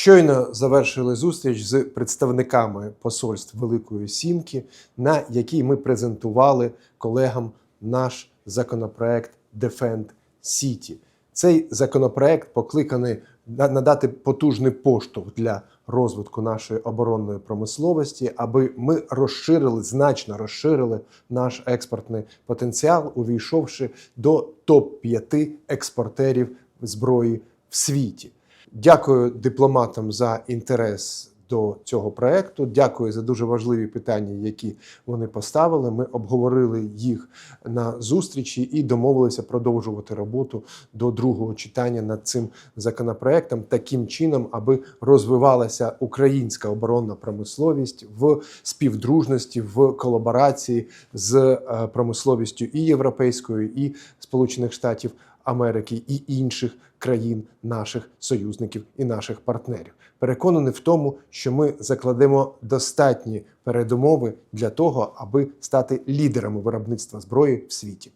Щойно завершили зустріч з представниками посольств Великої Сімки, на якій ми презентували колегам наш законопроект Defend City. Цей законопроект покликаний надати потужний поштовх для розвитку нашої оборонної промисловості, аби ми розширили, значно розширили наш експортний потенціал, увійшовши до топ-5 експортерів зброї в світі. Дякую дипломатам за інтерес до цього проекту. Дякую за дуже важливі питання, які вони поставили. Ми обговорили їх на зустрічі і домовилися продовжувати роботу до другого читання над цим законопроектом таким чином, аби розвивалася українська оборонна промисловість в співдружності, в колаборації з е, промисловістю і європейською, і Сполучених Штатів Америки і інших країн, наших союзників і наших партнерів. Переконаний в тому, що ми закладемо достатні передумови для того, аби стати лідерами виробництва зброї в світі.